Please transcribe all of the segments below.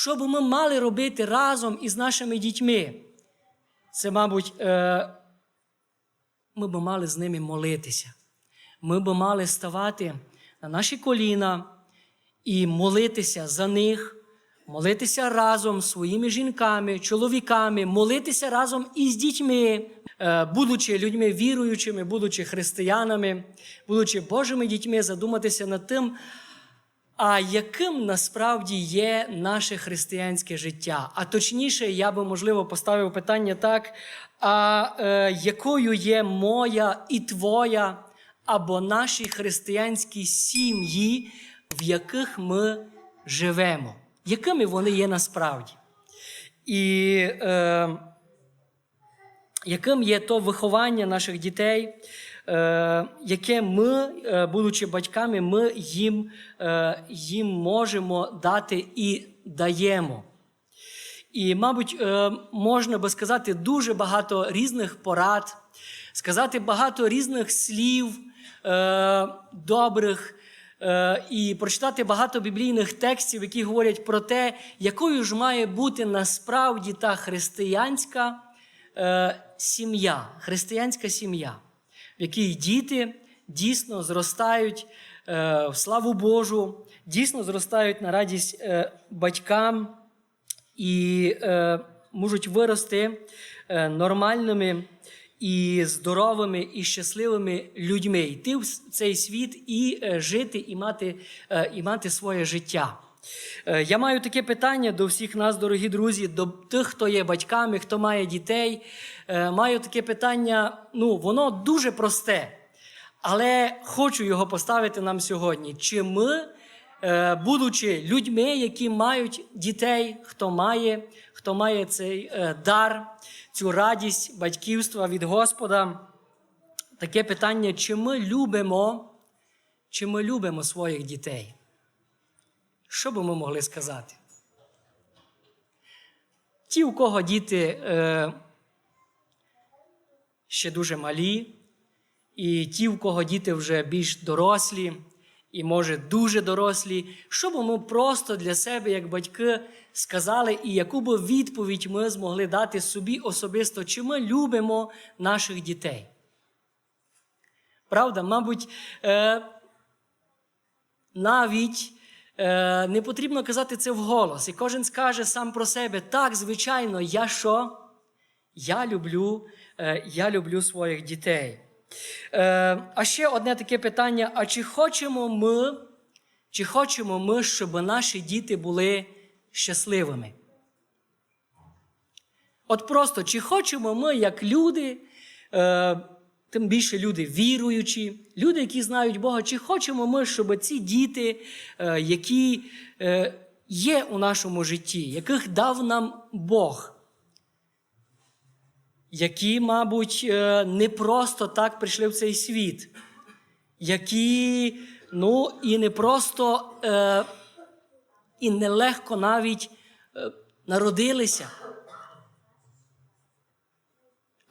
що б ми мали робити разом із нашими дітьми? Це, мабуть, е, ми б мали з ними молитися. Ми б мали ставати на наші коліна і молитися за них, молитися разом з своїми жінками, чоловіками, молитися разом із дітьми, е, будучи людьми віруючими, будучи християнами, будучи Божими дітьми, задуматися над тим, а яким насправді є наше християнське життя? А точніше, я би, можливо, поставив питання так: а е, якою є моя і твоя або наші християнські сім'ї, в яких ми живемо? Якими вони є насправді? І е, яким є то виховання наших дітей, яке ми, е, будучи батьками, ми їм, е, їм можемо дати і даємо. І, мабуть, е, можна би сказати дуже багато різних порад, сказати багато різних слів е, добрих е, і прочитати багато біблійних текстів, які говорять про те, якою ж має бути насправді та християнська е, сім'я, християнська сім'я, в якій діти дійсно зростають е, в славу Божу, дійсно зростають на радість е, батькам і е, можуть вирости нормальними і здоровими і щасливими людьми, йти в цей світ і жити, і мати, і мати своє життя. Е, Я маю таке питання до всіх нас, дорогі друзі, до тих, хто є батьками, хто має дітей. Е, Маю таке питання, ну, воно дуже просте, але хочу його поставити нам сьогодні. Чи ми Е, будучи людьми, які мають дітей, хто має, хто має цей дар, цю радість батьківства від Господа. Таке питання, чи ми любимо, чи ми любимо своїх дітей? Що би ми могли сказати? Ті, у кого діти е, ще дуже малі, і ті, у кого діти вже більш дорослі, і, може, дуже дорослі, щоб ми просто для себе, як батьки, сказали, і яку би відповідь ми змогли дати собі особисто, чи ми любимо наших дітей. Правда, мабуть, е, навіть не потрібно казати це вголос. І кожен скаже сам про себе: так, звичайно, я що? Я люблю, е, я люблю своїх дітей. Е, а ще одне таке питання: а чи хочемо ми, чи хочемо ми, щоб наші діти були щасливими? От просто, чи хочемо ми, як люди, е, тим більше люди віруючі, люди, які знають Бога, чи хочемо ми, щоб ці діти, е, які е, є у нашому житті, яких дав нам Бог, які, мабуть, е, не просто так прийшли в цей світ, які, ну, і не просто, і нелегко навіть народилися.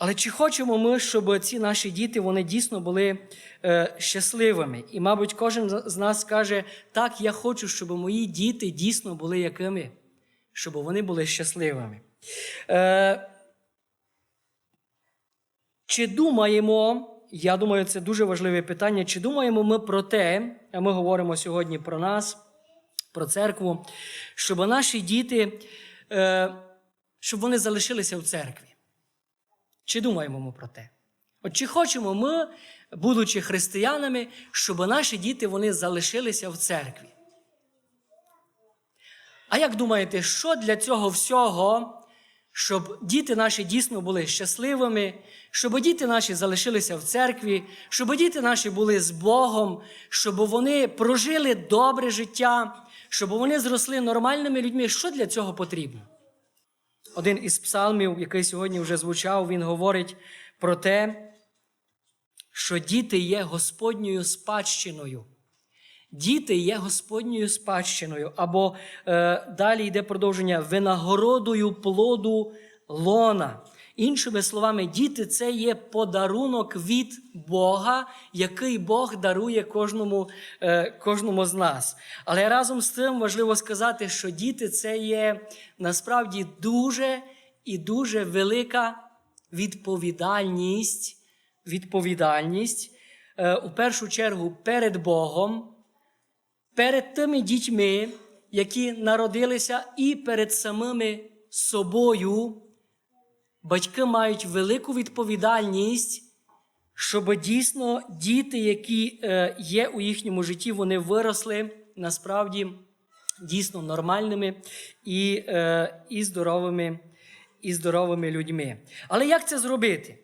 Але чи хочемо ми, щоб ці наші діти вони дійсно були е, щасливими? І, мабуть, кожен з нас скаже, так, я хочу, щоб мої діти дійсно були якими, щоб вони були щасливими. Е, чи думаємо, я думаю, це дуже важливе питання, чи думаємо ми про те, а ми говоримо сьогодні про нас, про церкву, щоб наші діти, е, щоб вони залишилися в церкві? Чи думаємо ми про те? От чи хочемо ми, будучи християнами, щоб наші діти вони залишилися в церкві? А як думаєте, що для цього всього, щоб діти наші дійсно були щасливими, щоб діти наші залишилися в церкві, щоб діти наші були з Богом, щоб вони прожили добре життя, щоб вони зросли нормальними людьми? Що для цього потрібно? Один із псалмів, який сьогодні вже звучав, він говорить про те, що діти є Господньою спадщиною. Діти є Господньою спадщиною, або е, далі йде продовження винагородою плоду лона. Іншими словами, діти це є подарунок від Бога, який Бог дарує кожному, е, кожному з нас. Але разом з тим важливо сказати, що діти це є насправді дуже і дуже велика відповідальність. Відповідальність е, у першу чергу перед Богом, перед тими дітьми, які народилися, і перед самими собою. Батьки мають велику відповідальність, щоб дійсно діти, які е, є у їхньому житті, вони виросли насправді дійсно нормальними і, е, і, здоровими, і здоровими людьми. Але як це зробити?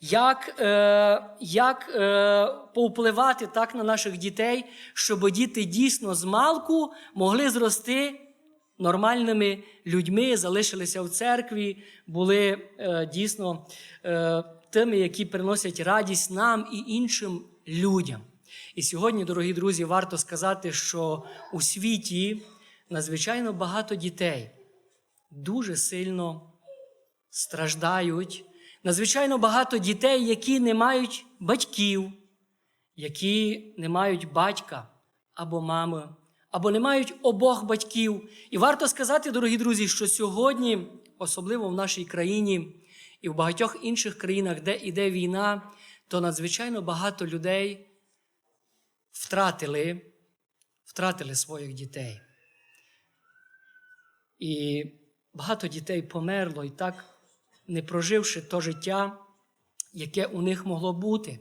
Як е, як е, повпливати так на наших дітей, щоб діти дійсно з малку могли зрости нормальними людьми, залишилися в церкві, були е, дійсно е, тими, які приносять радість нам і іншим людям. І сьогодні, дорогі друзі, варто сказати, що у світі надзвичайно багато дітей дуже сильно страждають. Надзвичайно багато дітей, які не мають батьків, які не мають батька або мами, або не мають обох батьків. І варто сказати, дорогі друзі, що сьогодні, особливо в нашій країні і в багатьох інших країнах, де йде війна, то надзвичайно багато людей втратили, втратили своїх дітей. І багато дітей померло і так не проживши то життя, яке у них могло бути,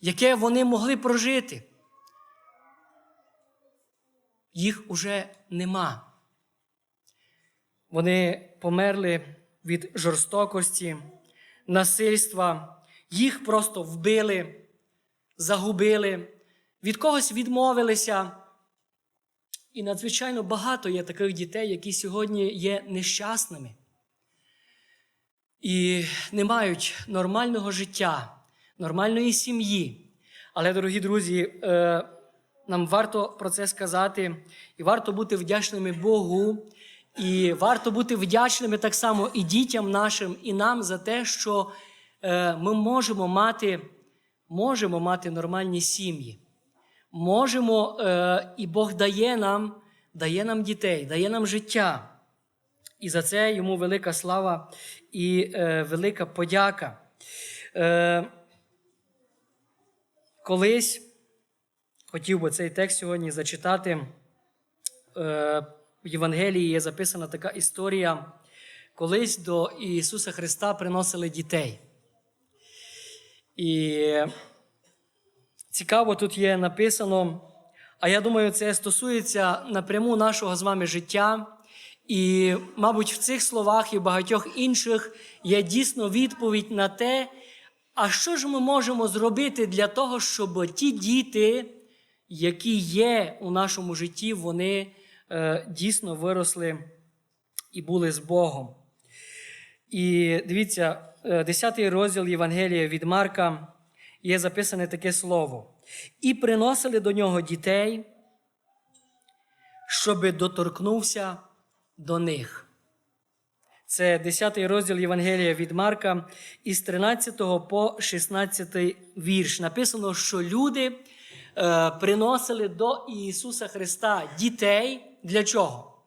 яке вони могли прожити. Їх уже нема. Вони померли від жорстокості, насильства, їх просто вбили, загубили, від когось відмовилися. І надзвичайно багато є таких дітей, які сьогодні є нещасними і не мають нормального життя, нормальної сім'ї. Але, дорогі друзі, е, нам варто про це сказати, і варто бути вдячними Богу, і варто бути вдячними так само і дітям нашим, і нам за те, що е, ми можемо мати, можемо мати нормальні сім'ї. Можемо, е, і Бог дає нам, дає нам дітей, дає нам життя. І за це йому велика слава і е, велика подяка. Е, Колись хотів би цей текст сьогодні зачитати. Е, В Євангелії є записана така історія. Колись до Ісуса Христа приносили дітей. І цікаво, тут є написано, а я думаю, це стосується напряму нашого з вами життя. І, мабуть, в цих словах і в багатьох інших є дійсно відповідь на те, а що ж ми можемо зробити для того, щоб ті діти, які є у нашому житті, вони е, дійсно виросли і були з Богом. І дивіться, 10 розділ Євангелія від Марка є записане таке слово. І приносили до нього дітей, щоби доторкнувся до них. Це 10 розділ Євангелія від Марка із 13 по 16 вірш. Написано, що люди е, приносили до Ісуса Христа дітей для чого?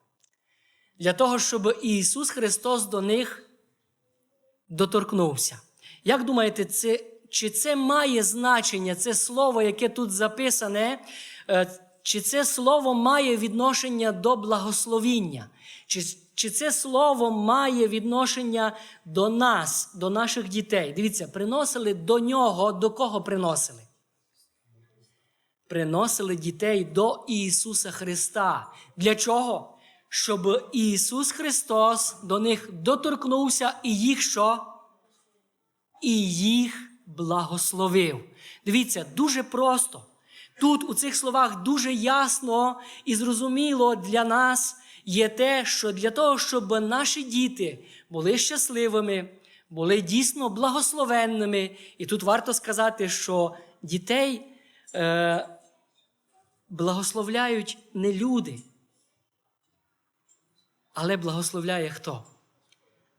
Для того, щоб Ісус Христос до них доторкнувся. Як думаєте, це, чи це має значення, це слово, яке тут записане? Е, чи це слово має відношення до благословіння? Чи, чи це слово має відношення до нас, до наших дітей? Дивіться, приносили до нього, до кого приносили? Приносили дітей до Ісуса Христа. Для чого? Щоб Ісус Христос до них доторкнувся і їх що? І їх благословив. Дивіться, дуже просто. Тут у цих словах дуже ясно і зрозуміло для нас є те, що для того, щоб наші діти були щасливими, були дійсно благословенними. І тут варто сказати, що дітей е, благословляють не люди, але благословляє хто?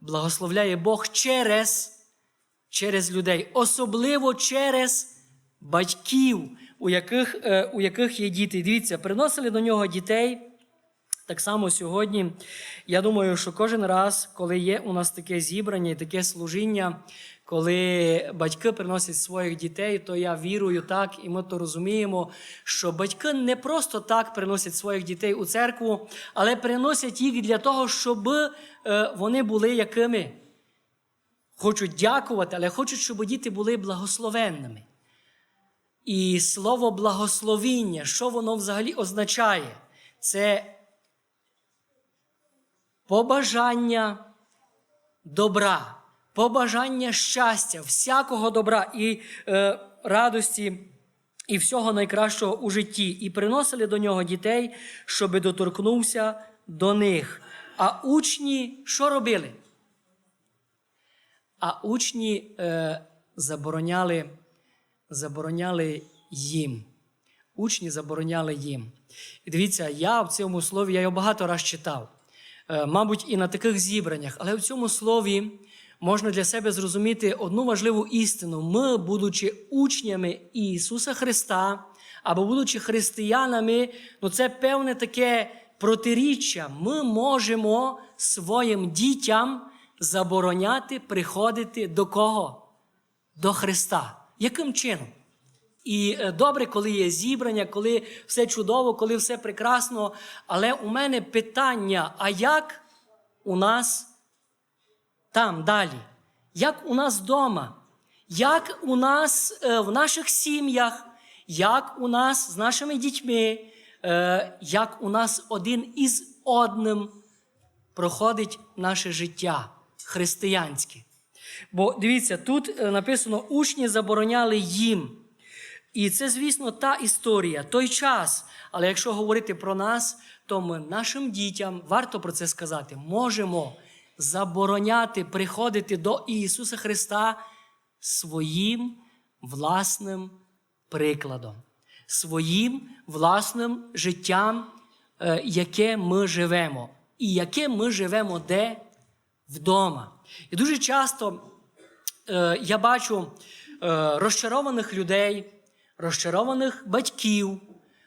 благословляє Бог через, через людей, особливо через батьків, у яких, е, у яких є діти. Дивіться, приносили до нього дітей. Так само сьогодні, я думаю, що кожен раз, коли є у нас таке зібрання і таке служіння, коли батьки приносять своїх дітей, то я вірую так, і ми то розуміємо, що батьки не просто так приносять своїх дітей у церкву, але приносять їх для того, щоб е, вони були якими. Хочуть дякувати, але хочуть, щоб діти були благословенними. І слово благословіння, що воно взагалі означає? Це побажання добра, побажання щастя, всякого добра і е, радості і всього найкращого у житті, і приносили до нього дітей, щоби доторкнувся до них. А учні що робили? А учні е, забороняли, забороняли їм. Учні забороняли їм. І дивіться, я в цьому слові я його багато раз читав, Е, мабуть, і на таких зібраннях, але в цьому слові можна для себе зрозуміти одну важливу істину. Ми, будучи учнями Ісуса Христа, або будучи християнами, ну це певне таке протиріччя. Ми можемо своїм дітям забороняти приходити до кого? До Христа. Яким чином? І е, добре, коли є зібрання, коли все чудово, коли все прекрасно. Але у мене питання: а як у нас там далі? Як у нас вдома? Як у нас е, в наших сім'ях? Як у нас з нашими дітьми? Е, як у нас один із одним проходить наше життя християнське? Бо дивіться, тут е, написано: учні забороняли їм. І це, звісно, та історія, той час. Але якщо говорити про нас, то ми нашим дітям, варто про це сказати, можемо забороняти приходити до Ісуса Христа своїм власним прикладом, своїм власним життям, е, яке ми живемо. І яке ми живемо де? Вдома. І дуже часто е, я бачу е, розчарованих людей розчарованих батьків,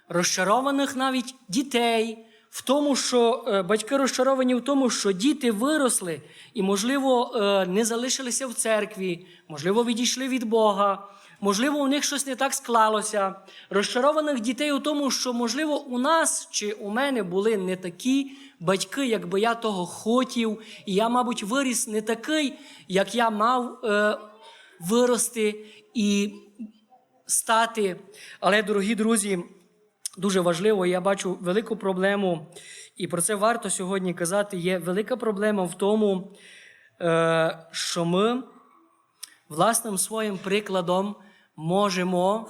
розчарованих навіть дітей, в тому, що е, батьки розчаровані в тому, що діти виросли і, можливо, е, не залишилися в церкві, можливо, відійшли від Бога. Можливо, у них щось не так склалося. Розчарованих дітей у тому, що, можливо, у нас чи у мене були не такі батьки, як би я того хотів, і я, мабуть, виріс не такий, як я мав е, вирости. І стати. Але, дорогі друзі, дуже важливо, я бачу велику проблему, і про це варто сьогодні казати. Є велика проблема в тому, е, що ми власним своїм прикладом можемо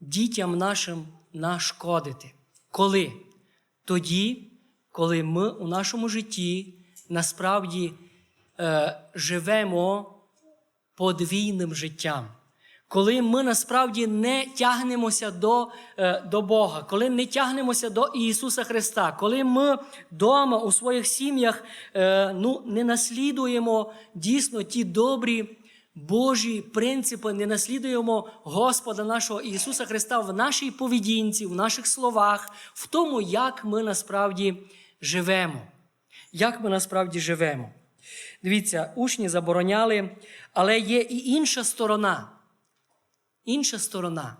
дітям нашим нашкодити. Коли? Тоді, коли ми у нашому житті насправді е, живемо подвійним життям коли ми насправді не тягнемося до е, до Бога, коли не тягнемося до Ісуса Христа, коли ми вдома у своїх сім'ях е, ну, не наслідуємо дійсно ті добрі Божі принципи, не наслідуємо Господа нашого Ісуса Христа в нашій поведінці, в наших словах, в тому, як ми насправді живемо. Як ми насправді живемо. Дивіться, учні забороняли, але є і інша сторона. Інша сторона,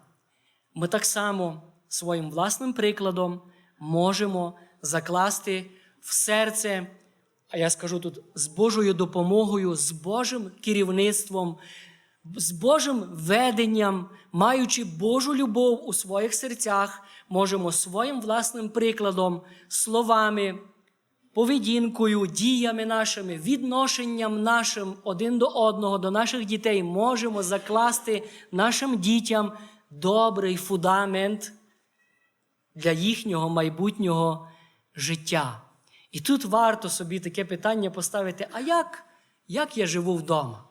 ми так само своїм власним прикладом можемо закласти в серце, а я скажу тут з Божою допомогою, з Божим керівництвом, з Божим веденням, маючи Божу любов у своїх серцях, можемо своїм власним прикладом, словами поведінкою, діями нашими, відношенням нашим один до одного, до наших дітей можемо закласти нашим дітям добрий фундамент для їхнього майбутнього життя. І тут варто собі таке питання поставити: а як, як я живу вдома?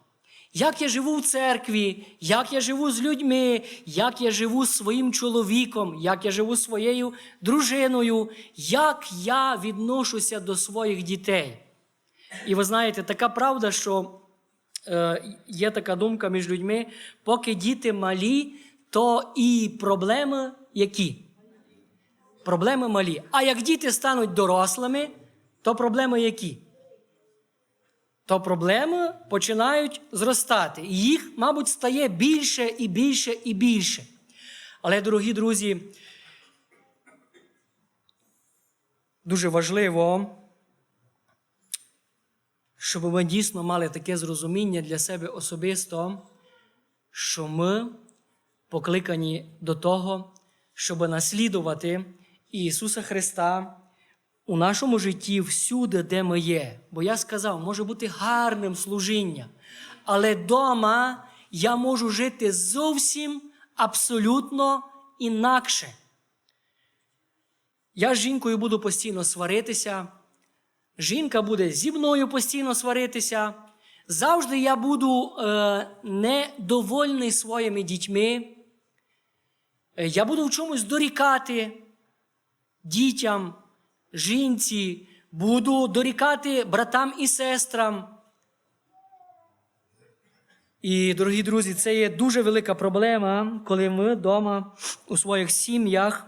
Як я живу в церкві, як я живу з людьми, як я живу з своїм чоловіком, як я живу своєю дружиною, як я відношуся до своїх дітей. І ви знаєте, така правда, що е, є така думка між людьми, поки діти малі, то і проблеми які? Проблеми малі. А як діти стануть дорослими, то проблеми які? То проблеми починають зростати. І їх, мабуть, стає більше і більше і більше. Але, дорогі друзі, дуже важливо, щоб ми дійсно мали таке зрозуміння для себе особисто, що ми покликані до того, щоб наслідувати Ісуса Христа у нашому житті всюди, де ми є. Бо я сказав, може бути гарним служіння, але вдома я можу жити зовсім абсолютно інакше. Я з жінкою буду постійно сваритися, жінка буде зі мною постійно сваритися. Завжди я буду е, недовольний своїми дітьми. Е, Я буду в чомусь дорікати дітям, жінці, буду дорікати братам і сестрам. І, дорогі друзі, це є дуже велика проблема, коли ми вдома у своїх сім'ях,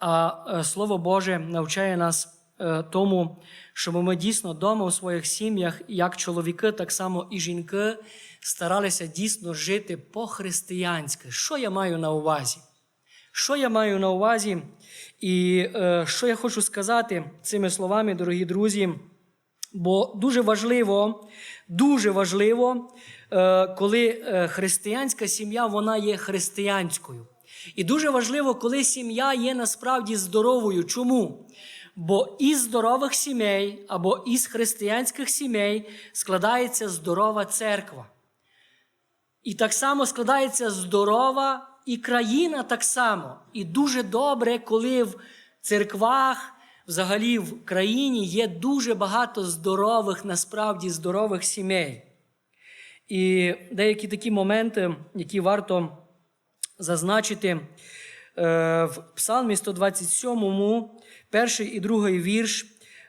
а е, Слово Боже навчає нас е, тому, щоб ми дійсно вдома у своїх сім'ях, як чоловіки, так само і жінки, старалися дійсно жити по-християнськи. Що я маю на увазі? Що я маю на увазі? І е, що я хочу сказати цими словами, дорогі друзі? Бо дуже важливо, дуже важливо, е, коли е, християнська сім'я вона є християнською. І дуже важливо, коли сім'я є насправді здоровою. Чому? Бо із здорових сімей або із християнських сімей складається здорова церква. І так само складається здорова і країна так само. І дуже добре, коли в церквах, взагалі в країні є дуже багато здорових, насправді здорових сімей. І деякі такі моменти, які варто зазначити е, в Псалмі 127, перший і другий вірш.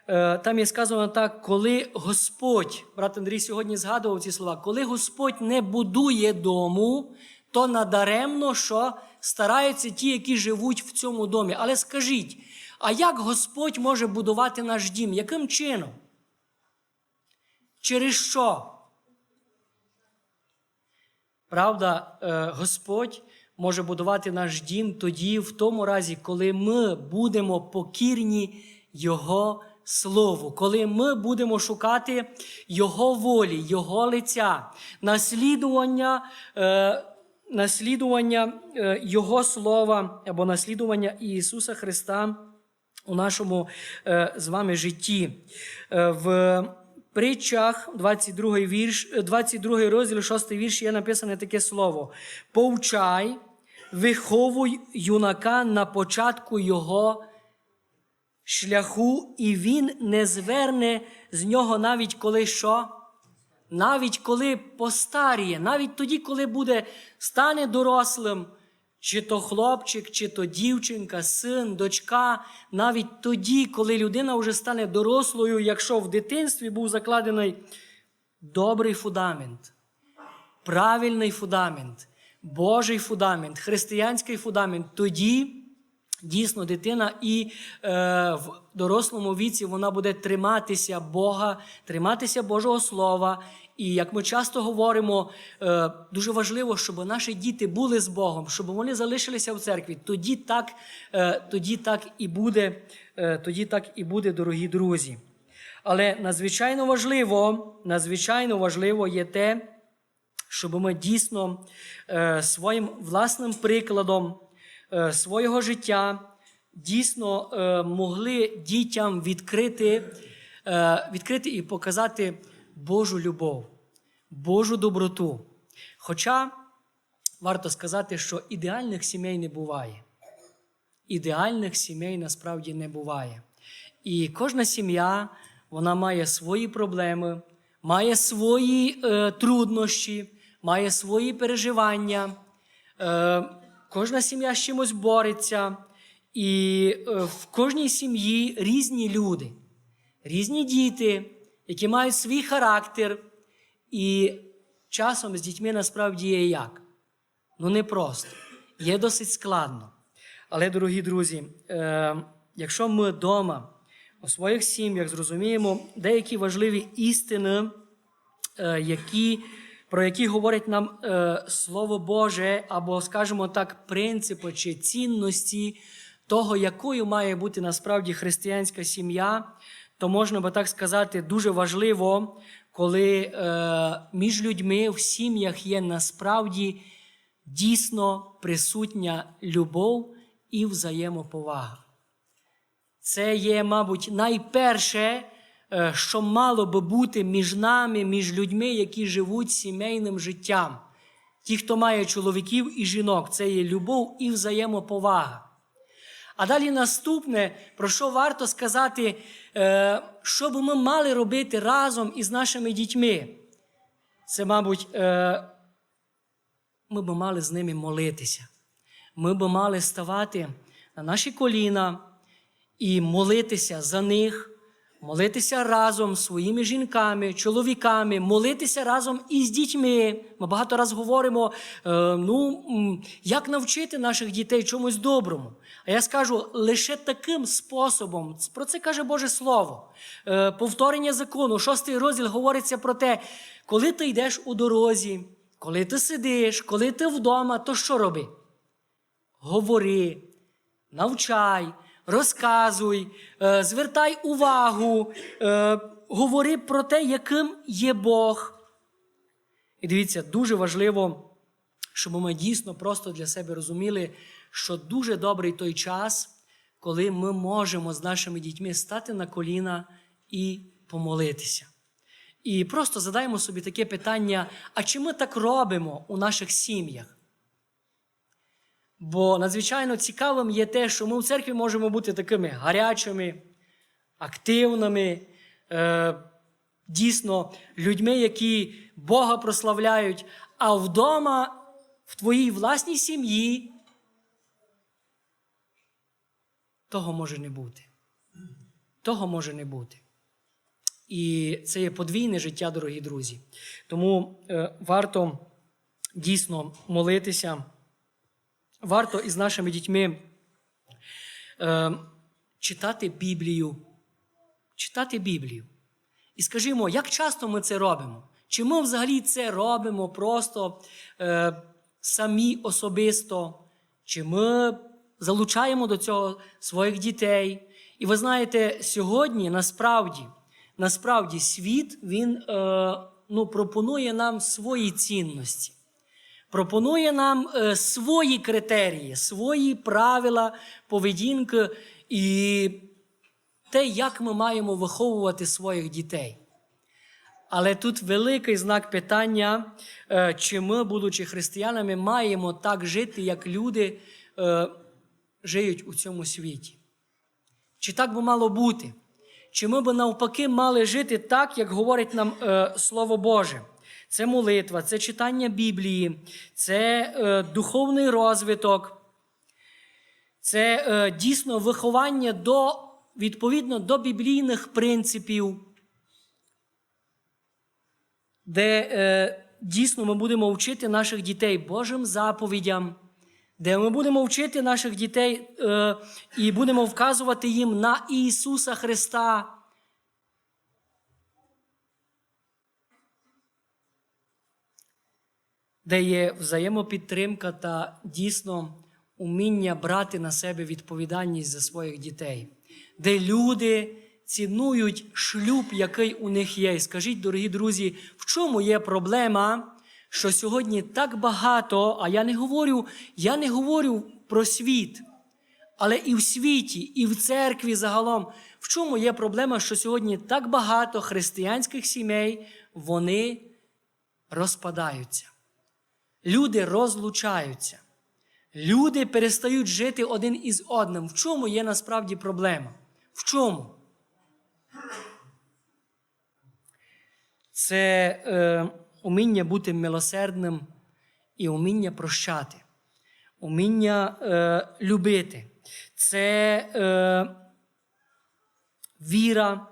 Е, Там є сказано так, коли Господь, брат Андрій сьогодні згадував ці слова, коли Господь не будує дому, то надаремно, що стараються ті, які живуть в цьому домі. Але скажіть, а як Господь може будувати наш дім? Яким чином? Через що? Правда, е, Господь може будувати наш дім тоді, в тому разі, коли ми будемо покірні Його Слову, коли ми будемо шукати Його волі, Його лиця, наслідування, е, наслідування е, Його Слова або наслідування Ісуса Христа у нашому е, з вами житті. Е, в притчах, 22 вірш, 22 розділ, 6 вірш, є написане таке слово: Повчай, виховуй юнака на початку його шляху, і він не зверне з нього навіть коли що? Навіть коли постаріє, навіть тоді, коли буде стане дорослим, чи то хлопчик, чи то дівчинка, син, дочка, навіть тоді, коли людина вже стане дорослою, якщо в дитинстві був закладений добрий фундамент, правильний фундамент, Божий фундамент, християнський фундамент, тоді дійсно дитина і е, в дорослому віці вона буде триматися Бога, триматися Божого Слова. І як ми часто говоримо, е, дуже важливо, щоб наші діти були з Богом, щоб вони залишилися в церкві. Тоді так, е, тоді так і буде, е, тоді так і буде, дорогі друзі. Але надзвичайно важливо, надзвичайно важливо є те, щоб ми дійсно е, своїм власним прикладом свого життя дійсно е, могли дітям відкрити, е, відкрити і показати Божу любов, Божу доброту. Хоча варто сказати, що ідеальних сімей не буває. Ідеальних сімей насправді не буває. І кожна сім'я вона має свої проблеми, має свої е, труднощі, має свої переживання. Е, кожна сім'я з чимось бореться. І е, в кожній сім'ї різні люди, різні діти, які мають свій характер, і часом з дітьми насправді є як? Ну, не просто, є досить складно. Але, дорогі друзі, е, якщо ми вдома у своїх сім'ях зрозуміємо деякі важливі істини, е, які, про які говорить нам е, Слово Боже, або, скажімо так, принципи чи цінності того, якою має бути насправді християнська сім'я, то можна би так сказати, дуже важливо, коли е, між людьми в сім'ях є насправді дійсно присутня любов і взаємоповага. Це є, мабуть, найперше, що мало би бути між нами, між людьми, які живуть сімейним життям. Ті, хто має чоловіків і жінок, це є любов і взаємоповага. А далі наступне, про що варто сказати, е, що би ми мали робити разом із нашими дітьми. Це, мабуть, е, ми би мали з ними молитися. Ми би мали ставати на наші коліна і молитися за них, молитися разом з своїми жінками, чоловіками, молитися разом із дітьми. Ми багато раз говоримо, е, ну, як навчити наших дітей чомусь доброму. А я скажу лише таким способом, про це каже Боже Слово. Е, Повторення закону, шостий розділ говориться про те, коли ти йдеш у дорозі, коли ти сидиш, коли ти вдома, то що роби? Говори, навчай, розказуй, е, звертай увагу, е, говори про те, яким є Бог. І дивіться, дуже важливо, щоб ми дійсно просто для себе розуміли, що дуже добрий той час, коли ми можемо з нашими дітьми стати на коліна і помолитися. І просто задаємо собі таке питання: а чи ми так робимо у наших сім'ях? Бо надзвичайно цікавим є те, що ми в церкві можемо бути такими гарячими, активними, е, дійсно людьми, які Бога прославляють, а вдома, в твоїй власній сім'ї, того може не бути. Того може не бути. І це є подвійне життя, дорогі друзі. Тому е, варто дійсно молитися, варто із нашими дітьми е, читати Біблію. Читати Біблію. І скажімо, як часто ми це робимо? Чи ми взагалі це робимо просто е, самі особисто? Чи ми залучаємо до цього своїх дітей? І ви знаєте, сьогодні насправді насправді світ він е, ну, пропонує нам свої цінності, пропонує нам е, свої критерії, свої правила поведінки і те, як ми маємо виховувати своїх дітей. Але тут великий знак питання, е, чи ми, будучи християнами, маємо так жити, як люди е, живуть у цьому світі. Чи так би мало бути? Чи ми б навпаки мали жити так, як говорить нам Слово Боже? Це молитва, це читання Біблії, це е, духовний розвиток, це е, дійсно виховання до, відповідно до біблійних принципів, де е, дійсно ми будемо вчити наших дітей Божим заповідям де ми будемо вчити наших дітей е, і будемо вказувати їм на Ісуса Христа. Де є взаємопідтримка та дійсно уміння брати на себе відповідальність за своїх дітей, де люди цінують шлюб, який у них є. І скажіть, дорогі друзі, в чому є проблема? що сьогодні так багато, а я не говорю, я не говорю про світ, але і в світі, і в церкві загалом. В чому є проблема, що сьогодні так багато християнських сімей вони розпадаються. Люди розлучаються. Люди перестають жити один із одним. В чому є насправді проблема? В чому? Це. Е, уміння бути милосердним і уміння прощати, уміння е, любити. Це е, віра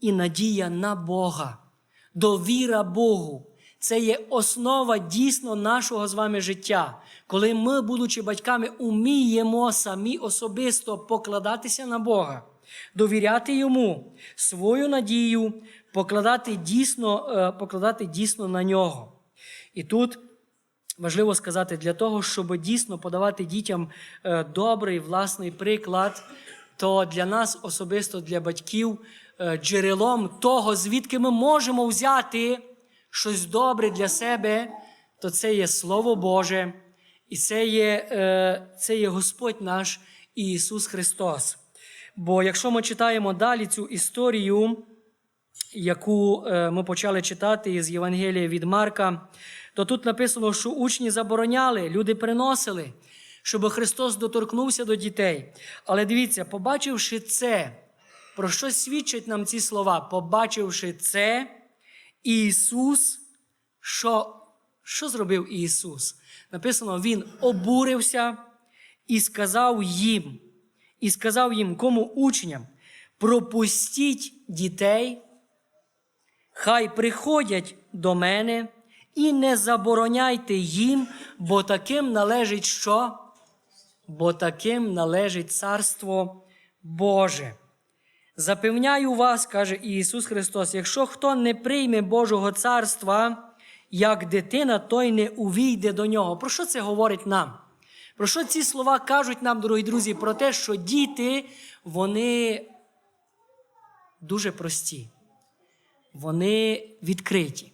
і надія на Бога, довіра Богу. Це є основа дійсно нашого з вами життя, коли ми, будучи батьками, уміємо самі особисто покладатися на Бога, довіряти Йому свою надію, покладати дійсно, е, покладати дійсно на нього. І тут важливо сказати, для того, щоб дійсно подавати дітям е, добрий власний приклад, то для нас, особисто для батьків, е, джерелом того, звідки ми можемо взяти щось добре для себе, то це є Слово Боже, і це є, е, це є Господь наш Ісус Христос. Бо якщо ми читаємо далі цю історію, яку е, ми почали читати із Євангелія від Марка, то тут написано, що учні забороняли, люди приносили, щоб Христос доторкнувся до дітей. Але дивіться, побачивши це, про що свідчать нам ці слова? Побачивши це, Ісус, що, що зробив Ісус? Написано, Він обурився і сказав їм, і сказав їм, кому учням, пропустіть дітей, хай приходять до мене і не забороняйте їм, бо таким належить що? Бо таким належить Царство Боже. Запевняю вас, каже Ісус Христос, якщо хто не прийме Божого царства, як дитина, той не увійде до нього. Про що це говорить нам? Про що ці слова кажуть нам, дорогі друзі, про те, що діти, вони дуже прості, вони відкриті,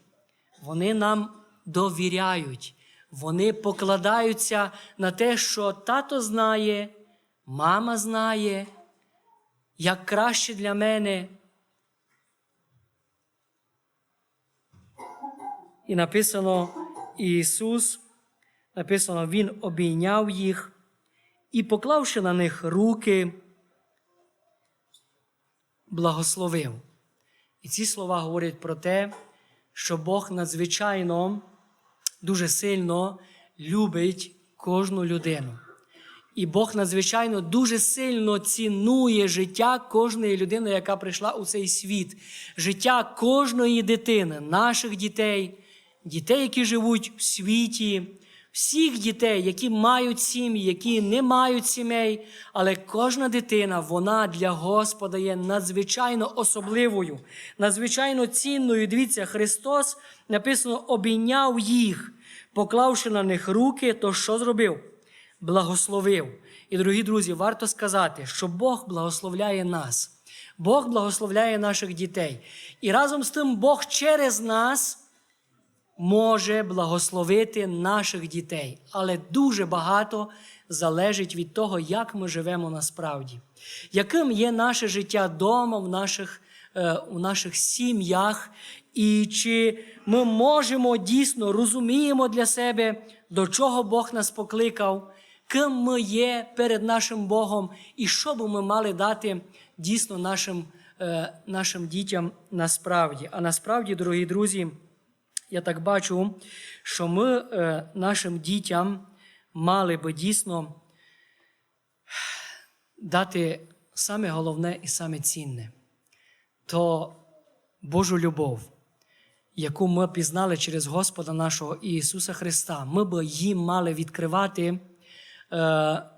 вони нам довіряють, вони покладаються на те, що тато знає, мама знає, як краще для мене. І написано Ісус, написано, Він обійняв їх і, поклавши на них руки, благословив. І ці слова говорять про те, що Бог надзвичайно дуже сильно любить кожну людину. І Бог надзвичайно дуже сильно цінує життя кожної людини, яка прийшла у цей світ, життя кожної дитини, наших дітей, дітей, які живуть в світі, всіх дітей, які мають сім'ї, які не мають сімей, але кожна дитина, вона для Господа є надзвичайно особливою, надзвичайно цінною. Дивіться, Христос написано, обійняв їх, поклавши на них руки, то що зробив? Благословив. І, дорогі друзі, варто сказати, що Бог благословляє нас. Бог благословляє наших дітей. І разом з тим Бог через нас може благословити наших дітей, але дуже багато залежить від того, як ми живемо насправді, яким є наше життя вдома, в наших, е, у наших сім'ях, і чи ми можемо дійсно розуміємо для себе, до чого Бог нас покликав, ким ми є перед нашим Богом, і що би ми мали дати дійсно нашим, е, нашим дітям насправді. А насправді, дорогі друзі, я так бачу, що ми е, нашим дітям мали би дійсно дати саме головне і саме цінне то Божу любов, яку ми пізнали через Господа нашого Ісуса Христа. Ми би їм мали відкривати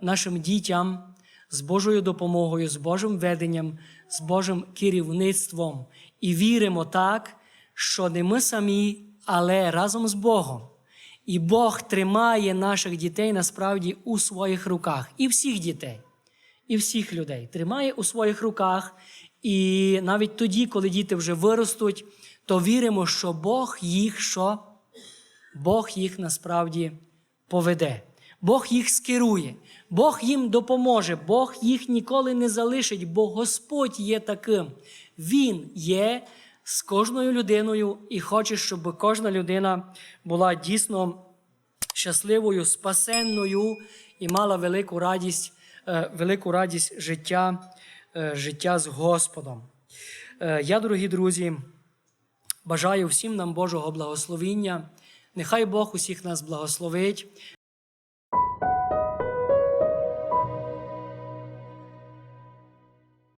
нашим дітям з Божою допомогою, з Божим веденням, з Божим керівництвом. І віримо так, що не ми самі, але разом з Богом. І Бог тримає наших дітей насправді у своїх руках, і всіх дітей, і всіх людей тримає у своїх руках. І навіть тоді, коли діти вже виростуть, то віримо, що Бог їх що? Бог їх насправді поведе. Бог їх скерує, Бог їм допоможе, Бог їх ніколи не залишить, бо Господь є таким. Він є з кожною людиною і хоче, щоб кожна людина була дійсно щасливою, спасенною і мала велику радість, е, велику радість життя, е, життя з Господом. Е, Я, дорогі друзі, бажаю всім нам Божого благословіння. Нехай Бог усіх нас благословить.